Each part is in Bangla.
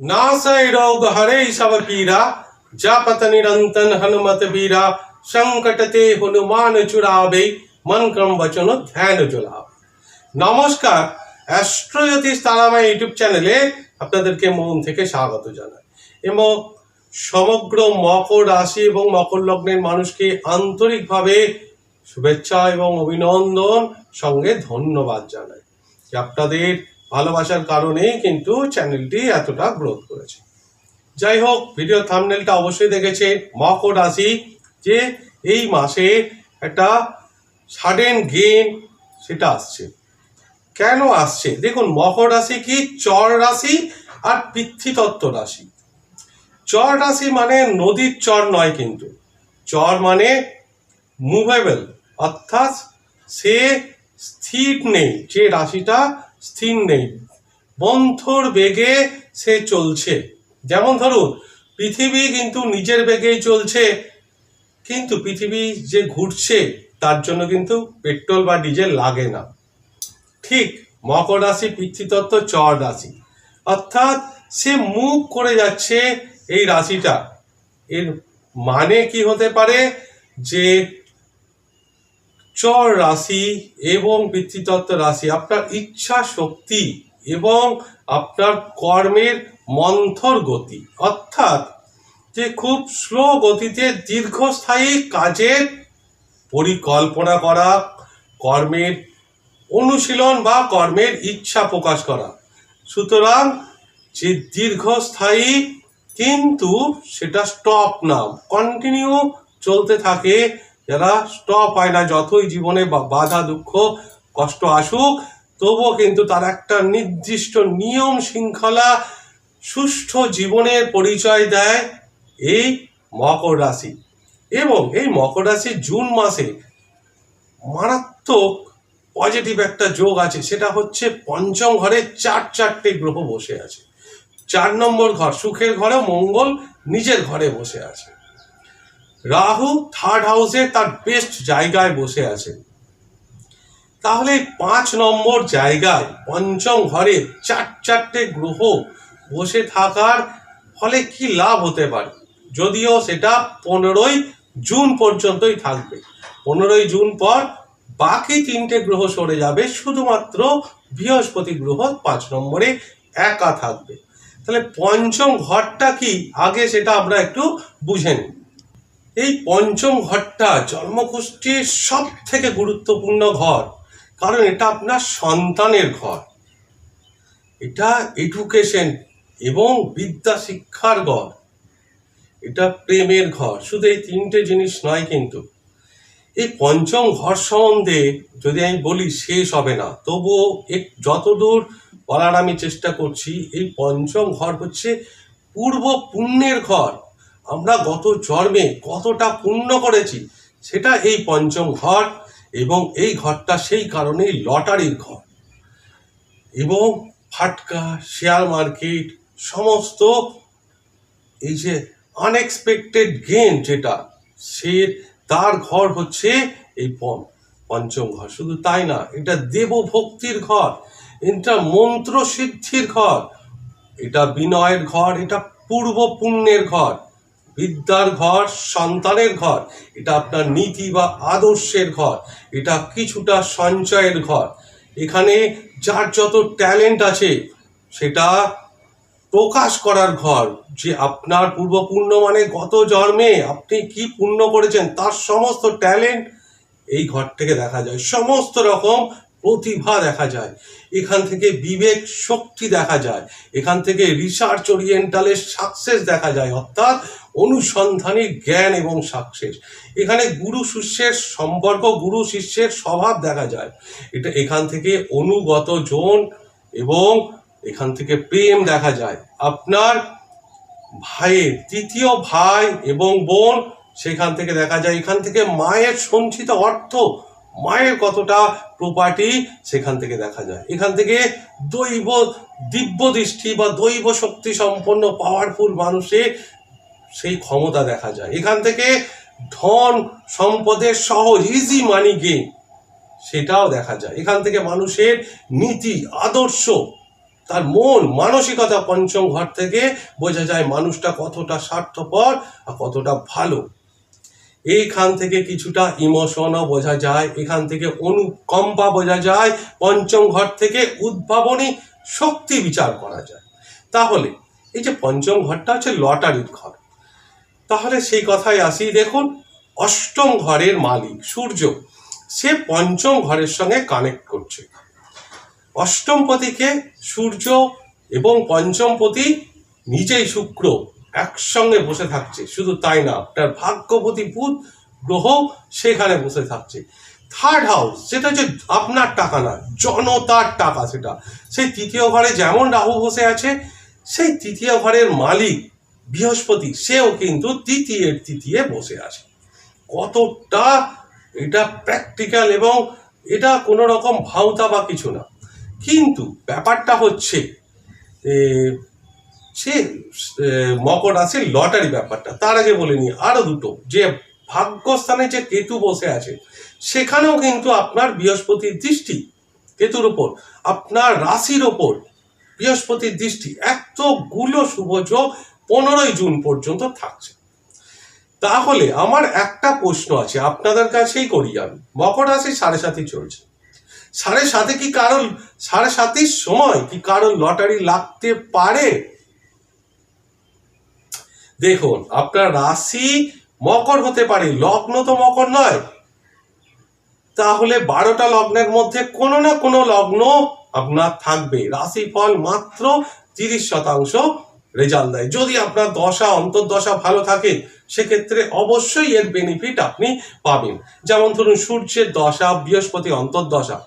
नासय रोग हरे सब पीरा जापत निरंतन हनुमत बीरा संकट ते हनुमान चुरावे মন ক্রম বচন ধ্যান জোলাভ নমস্কার অ্যাস্ট্রোজ্যোতিষ তারামা ইউটিউব চ্যানেলে আপনাদেরকে মন থেকে স্বাগত জানাই এবং সমগ্র মকর রাশি এবং মকর লগ্নের মানুষকে আন্তরিকভাবে শুভেচ্ছা এবং অভিনন্দন সঙ্গে ধন্যবাদ জানাই যে আপনাদের ভালোবাসার কারণেই কিন্তু চ্যানেলটি এতটা গ্রোথ করেছে। যাই হোক ভিডিও থামনেলটা অবশ্যই দেখেছে মকর রাশি, যে এই মাসে একটা সাডেন গেন সেটা আসছে। কেন আসছে? দেখুন, মকর রাশি কি? চর রাশি আর পৃথ্বীতত্ত্ব রাশি। চর রাশি মানে নদীর চর নয় কিন্তু। চর মানে মুভেবল অর্থাৎ সে স্থির নেই। যে রাশিটা স্থির নেই। বন্ধর বেগে সে চলছে। যেমন ধরুন, পৃথিবী কিন্তু নিজের বেগেই চলছে, কিন্তু পৃথিবী যে ঘুরছে, তার জন্য কিন্তু পেট্রোল বা ডিজেল লাগে না। ঠিক মকর রাশি, পিতৃতত্ত্ব, চর রাশি। অর্থাৎ সে মুভ করে যাচ্ছে এই রাশিটা। এর মানে কি হতে পারে? যে চর রাশি এবং পিতৃতত্ত্ব রাশি, আপনার ইচ্ছা শক্তি এবং আপনার কর্মের মন্থর গতি। অর্থাৎ যে খুব স্লো গতিতে দীর্ঘস্থায়ী কাজের পরিকল্পনা করা, কর্মের অনুশীলন বা কর্মের ইচ্ছা প্রকাশ করা। সুতরাং যে দীর্ঘস্থায়ী কিন্তু সেটা স্টপ না কন্টিনিউ চলতে থাকে যারা স্টপ হয় না যতই জীবনে বাধা, দুঃখ, কষ্ট আসুক, তবুও কিন্তু তার একটা নির্দিষ্ট নিয়ম শৃঙ্খলা সুষ্ঠু জীবনের পরিচয় দেয় এই মকর রাশি। এবং এই মকর রাশি জুন মাসে মারাত্মক পজিটিভ একটা যোগ আছে, সেটা হচ্ছে পঞ্চম ঘরে চার চারটে গ্রহ বসে আছে। চার নম্বর ঘর সুখের ঘরে মঙ্গল, নিজের ঘরে বসে আছে। রাহু থার্ড হাউসে তার বেস্ট জায়গায় বসে আছে। তাহলে পাঁচ নম্বর জায়গায় পঞ্চম ঘরে চার চারটে গ্রহ বসে থাকার ফলে কি লাভ হতে পারে? যদিও সেটা পনেরোই জুন পর্যন্তই থাকবে। পনেরোই জুন পর বাকি তিনটে গ্রহ সরে যাবে, শুধুমাত্র বৃহস্পতি গ্রহ পাঁচ নম্বরে একা থাকবে। তাহলে পঞ্চম ঘরটা কি? আগে সেটা আমরা একটু বুঝে নিই। এই পঞ্চম ঘরটা জন্মগোষ্ঠীর সব থেকে গুরুত্বপূর্ণ ঘর, কারণ এটা আপনার সন্তানের ঘর। এটা এডুকেশন এবং বিদ্যা শিক্ষার ঘর। এটা প্রেমের ঘর, শুধু এই তিনটে জিনিস নয় কিন্তু। এই পঞ্চম ঘর সম্বন্ধে যদি আমি বলি, শেষ হবে না। তবুও এক যতদূর বলার আমি চেষ্টা করছি, এই পঞ্চম ঘর হচ্ছে পূর্ব পুণ্যের ঘর। আমরা গত জন্মে কতটা পুণ্য করেছি, সেটা এই পঞ্চম ঘর এবং এই ঘরটা সেই কারণেই লটারির ঘর। এবং ফাটকা, শেয়ার মার্কেট, সমস্ত এই যে আনএক্সপেক্টেড গেন যেটা, সে তার ঘর হচ্ছে এই পঞ্চম ঘর। শুধু তাই না, এটা দেবভক্তির ঘর, এটা মন্ত্র সিদ্ধির ঘর, এটা বিনয়ের ঘর, এটা পূর্ব পুণ্যের ঘর। বিদ্যার ঘর, সন্তানের ঘর, এটা আপনার নীতি বা আদর্শের ঘর, এটা কিছুটা সঞ্চয়ের ঘর। এখানে যার যত ট্যালেন্ট আছে, সেটা প্রকাশ করার ঘর, যে আপনার পূর্বপূর্ণ মানে গত জন্মে আপনি কি পূর্ণ করেছেন, তার সমস্ত ট্যালেন্ট এই ঘর থেকে দেখা যায়। সমস্ত রকম প্রতিভা দেখা যায়। এখান থেকে বিবেক শক্তি দেখা যায়। এখান থেকে রিসার্চ ওরিয়েন্টালের সাকসেস দেখা যায়। অর্থাৎ অনুসন্ধানী জ্ঞান এবং সাকসেস। এখানে গুরু শিষ্যের সম্পর্ক, গুরু শিষ্যের স্বভাব দেখা যায়। এটা এখান থেকে অনুগত জন এবং এখান থেকে প্রেম দেখা যায়। আপনার ভাইয়ের তৃতীয় ভাই এবং বোন সেখান থেকে দেখা যায়। এখান থেকে মায়ের সঞ্চিত অর্থ, মায়ের কতটা প্রপার্টি সেখান থেকে দেখা যায়। এখান থেকে দৈব, দিব্য দৃষ্টি বা দৈব শক্তি সম্পন্ন পাওয়ারফুল মানুষের সেই ক্ষমতা দেখা যায়। এখান থেকে ধন সম্পদের সহজ ইজি মানি গেইন সেটাও দেখা যায়। এখান থেকে মানুষের নীতি, আদর্শ, তার মন, মানসিকতা পঞ্চম ঘর থেকে বোঝা যায় মানুষটা কতটা স্বার্থপর আর কতটা ভালো। এইখান থেকে কিছুটা ইমোশনও বোঝা যায়। এখান থেকে অনুকম্পা বোঝা যায়। পঞ্চম ঘর থেকে উদ্ভাবনী শক্তি বিচার করা যায়। তাহলে এই যে পঞ্চম ঘরটা হচ্ছে লটারির ঘর। তাহলে সেই কথায় আসি। দেখুন, অষ্টম ঘরের মালিক, সূর্য, সে পঞ্চম ঘরের সঙ্গে কানেক্ট করছে। অষ্টমপতিকে সূর্য এবং পঞ্চমপতি নিজেই শুক্র একসঙ্গে বসে থাকছে। শুধু তাই না আপনার ভাগ্যপতি বুধ, গ্রহ সেখানে বসে থাকছে। থার্ড হাউস সেটা হচ্ছে আপনার টাকা না, জনতার টাকা সেটা। সেই তৃতীয় ঘরে যেমন রাহু বসে আছে, সেই তৃতীয় ঘরের মালিক বৃহস্পতি, সেও কিন্তু তৃতীয়ের তৃতীয় বসে আছে। কতটা এটা প্র্যাকটিক্যাল এবং এটা কোনো রকম ভাওতা বা কিছু না। কিন্তু ব্যাপারটা হচ্ছে সে মকর রাশির লটারি ব্যাপারটা। তার আগে বলে নি আরও দুটো। যে ভাগ্যস্থানে যে কেতু বসে আছে, সেখানেও কিন্তু আপনার বৃহস্পতির দৃষ্টি কেতুর ওপর আপনার রাশির ওপর বৃহস্পতির দৃষ্টি এতগুলো শুভ যোগ পনেরোই জুন পর্যন্ত থাকছে। তাহলে আমার একটা প্রশ্ন আছে, আপনাদের কাছেই করি আমি। মকর রাশি সাড়ে সাতই চলছে। সাড়ে সাতে কি কারণ সাড়ে সাতের সময় কি কারণ লটারি লাগতে পারে? দেখুন, আপনার রাশি মকর হতে পারে, লগ্ন তো মকর নয়। তাহলে বারোটা লগ্নের মধ্যে কোনো না কোনো লগ্ন আপনার থাকবে। রাশিফল মাত্র তিরিশ শতাংশ রেজাল্ট দেয়। যদি আপনার দশা, অন্তর্দশা ভালো থাকে, সেক্ষেত্রে অবশ্যই এর বেনিফিট আপনি পাবেন। যেমন ধরুন, সূর্যের দশা, বৃহস্পতি অন্তর্দশা।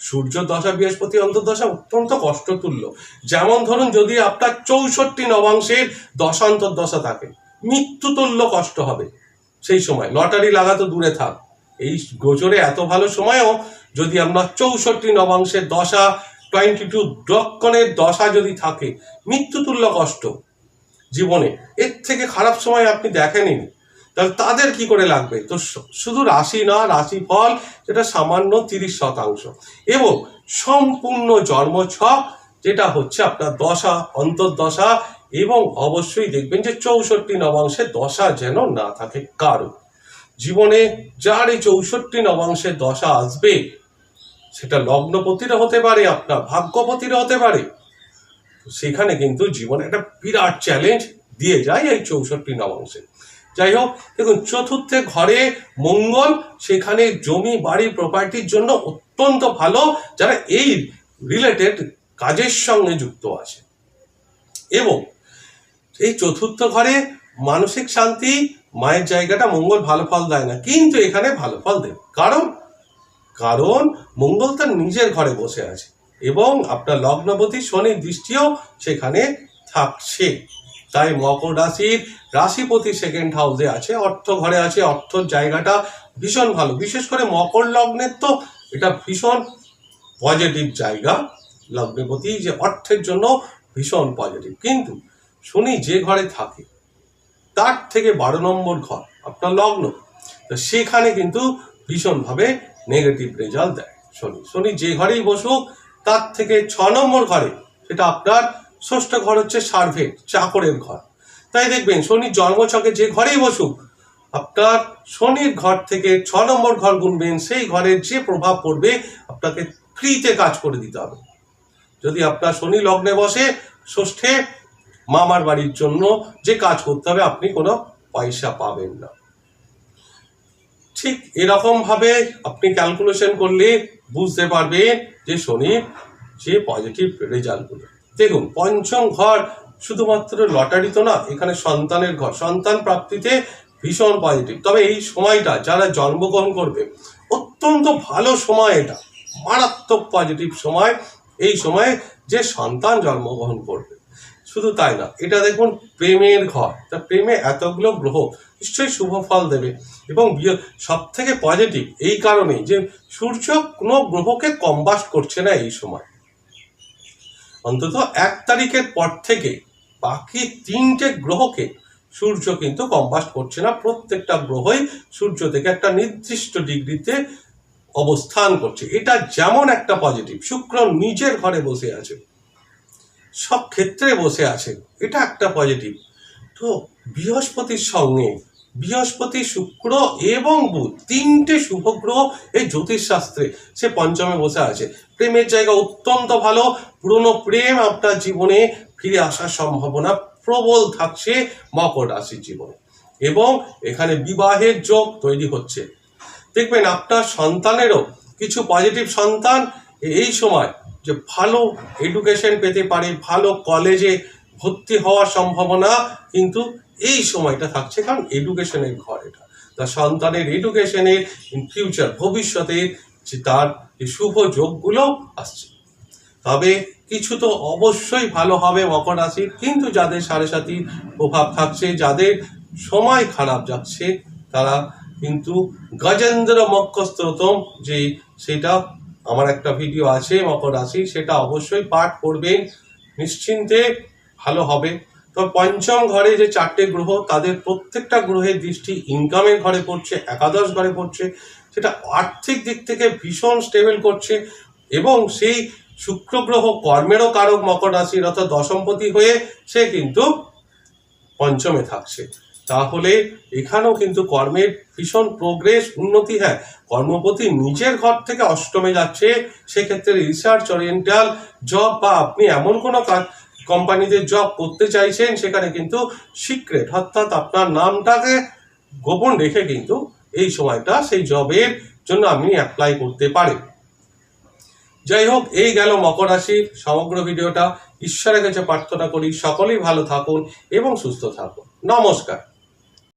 সূর্য দশা, বৃহস্পতি অন্তর্দশা অত্যন্ত কষ্টতুল্য। যেমন ধরুন, যদি আপনার চৌষট্টি নবাংশের দশা থাকে, মৃত্যুতুল্য কষ্ট হবে সেই সময়। লটারি লাগা তো দূরে থাক। এই গোচরে এত ভালো সময়ও যদি আপনার চৌষট্টি নবাংশের দশা টোয়েন্টি টু ড্রকনের দশা যদি থাকে মৃত্যুতুল্য কষ্ট। জীবনে, এর থেকে খারাপ সময় আপনি দেখেনি তাহলে তাদের কি করে লাগবে? তো শুধু রাশি না রাশি ফল যেটা সামান্য তিরিশ শতাংশ। এবং সম্পূর্ণ জন্মছক, যেটা হচ্ছে আপনার দশা, অন্তর্দশা, এবং অবশ্যই দেখবেন যে চৌষট্টি নবাংশের দশা যেন না থাকে কারও। জীবনে যার এই চৌষট্টি নবাংশের দশা আসবে সেটা লগ্নপতিরও হতে পারে, আপনার ভাগ্যপতিরও হতে পারে। সেখানে কিন্তু জীবনে একটা বিরাট চ্যালেঞ্জ দিয়ে যায় এই চৌষট্টি নবাংশে যাই হোক, দেখুন, চতুর্থে ঘরে মঙ্গল, সেখানে জমি, বাড়ি প্রপার্টির জন্য অত্যন্ত ভালো যারা এই রিলেটেড কাজের সঙ্গে যুক্ত আছে। এবং এই চতুর্থ ঘরে মানসিক শান্তি, মায়ের জায়গাটা মঙ্গল ভালো ফল দেয় না, কিন্তু এখানে ভালো ফল দেবে কারণ কারণ মঙ্গল তার নিজের ঘরে বসে আছে এবং আপনার লগ্নপতি শনির দৃষ্টিও সেখানে থাকছে। তাই মকর রাশির রাশিপতি সেকেন্ড হাউসে আছে, অর্থ ঘরে আছে, অর্থর জায়গাটা ভীষণ ভালো। বিশেষ করে মকর লগ্নের তো এটা ভীষণ পজিটিভ জায়গা। লগ্নপতি যে অর্থের জন্য ভীষণ পজিটিভ কিন্তু শনি যে ঘরে থাকে, তার থেকে বারো নম্বর ঘর, আপনার লগ্ন, তো সেখানে কিন্তু ভীষণভাবে নেগেটিভ রেজাল্ট দেয় শনি। শনি যে ঘরেই বসুক, তার থেকে ছ নম্বর ঘরে, সেটা আপনার ষষ্ঠ ঘর হচ্ছে সার্ভে চাকরের ঘর। তাই দেখবেন, শনি জন্মছকে যে ঘরেই বসুক, আপনার শনির ঘর থেকে ছ নম্বর ঘর গুনবেন, সেই ঘরের যে প্রভাব পড়বে, আপনাকে ফ্রিতে কাজ করে দিতে হবে। যদি আপনার শনি লগ্নে বসে, ষষ্ঠে মামার বাড়ির জন্য যে কাজ করতে হবে, আপনি কোনো পয়সা পাবেন না। ঠিক এরকম ভাবে আপনি ক্যালকুলেশন করলে বুঝতে পারবেন যে শনির যে পজিটিভ রেজাল্টগুলো দেখুন, পঞ্চম ঘর শুধুমাত্র লটারি তো না, এখানে সন্তানের ঘর, সন্তান প্রাপ্তিতে ভীষণ পজিটিভ তবে এই সময়টা যারা জন্মগ্রহণ করবে, অত্যন্ত ভালো সময় এটা, মারাত্মক পজিটিভ সময়, এই সময়ে যে সন্তান জন্মগ্রহণ করবে। শুধু তাই না, এটা দেখুন, প্রেমের ঘর। তা প্রেমে এতগুলো গ্রহ নিশ্চয়ই শুভ ফল দেবে। এবং সব থেকে পজিটিভ এই কারণেই যে সূর্য কোনো গ্রহকে কম্বাস্ট করছে না এই সময়। অন্তত এক তারিখের পর থেকে বাকি তিনটে গ্রহকে সূর্য কিন্তু কম্বাস্ট করছে না। প্রত্যেকটা গ্রহই সূর্য থেকে একটা নির্দিষ্ট ডিগ্রিতে অবস্থান করছে। এটা যেমন একটা পজিটিভ শুক্র নিজের ঘরে বসে আছে, সব ক্ষেত্রে বসে আছে, এটা একটা পজিটিভ তো বৃহস্পতির সঙ্গে বৃহস্পতি, শুক্র এবং বুধ, তিনটে শুভ গ্রহ এই জ্যোতিষশাস্ত্রে। সে পঞ্চমে বসে আছে। প্রেমের জায়গা অত্যন্ত ভালো। পুরনো প্রেম আপনার জীবনে ফিরে আসার সম্ভাবনা প্রবল থাকছে মকর রাশির জীবনে। এবং এখানে বিবাহের যোগ তৈরি হচ্ছে। দেখবেন আপনার সন্তানেরও কিছু পজিটিভ সন্তান এই সময় যে ভালো এডুকেশন পেতে পারে, ভালো কলেজে ভর্তি হওয়ার সম্ভাবনা কিন্তু এই সময়টা থাকছে কারণ এডুকেশনের ঘর এটা। তার সন্তানের এডুকেশনের ফিউচার ভবিষ্যতে যে তার শুভ যোগগুলো আসছে। তবে কিছু তো অবশ্যই ভালো হবে মকর রাশির, কিন্তু যাদের সাড়ে সাথী প্রভাব থাকছে, যাদের সময় খারাপ যাচ্ছে, তারা কিন্তু গজেন্দ্র মক্কস্তোতম যে সেটা, আমার একটা ভিডিও আছে মকর রাশি সেটা অবশ্যই পাঠ করবেন। নিশ্চিন্তে ভালো হবে। তো পঞ্চম ঘরে যে চারটে গ্রহ, তাদের প্রত্যেকটা গ্রহের দৃষ্টি ইনকামের ঘরে পড়ছে, একাদশ ঘরে পড়ছে। সেটা আর্থিক দিক থেকে ভীষণ স্টেবল করছে এবং সেই শুক্র গ্রহ কর্মেরও কারক মকর রাশির অর্থাৎ দশমপতি হয়ে সে কিন্তু পঞ্চমে থাকছে। তাহলে এখানেও কিন্তু কর্মের ভীষণ প্রোগ্রেস উন্নতি হ্যাঁ কর্মপতি নিজের ঘর থেকে অষ্টমে যাচ্ছে। সেক্ষেত্রে রিসার্চ ওরিয়েন্টাল জব বা আপনি এমন কোনো কাজ কোম্পানিতে জব করতে চাইছেন, সেখানে কিন্তু সিক্রেট অর্থাৎ আপনার নামটাকে গোপন রেখে কিন্তু এই সময়টা সেই জবের জন্য আপনি অ্যাপ্লাই করতে পারেন। যাই হোক, এই গেল মকর রাশির সমগ্র ভিডিওটা। ঈশ্বরের কাছে প্রার্থনা করি, সকলেই ভালো থাকুন এবং সুস্থ থাকুন। নমস্কার।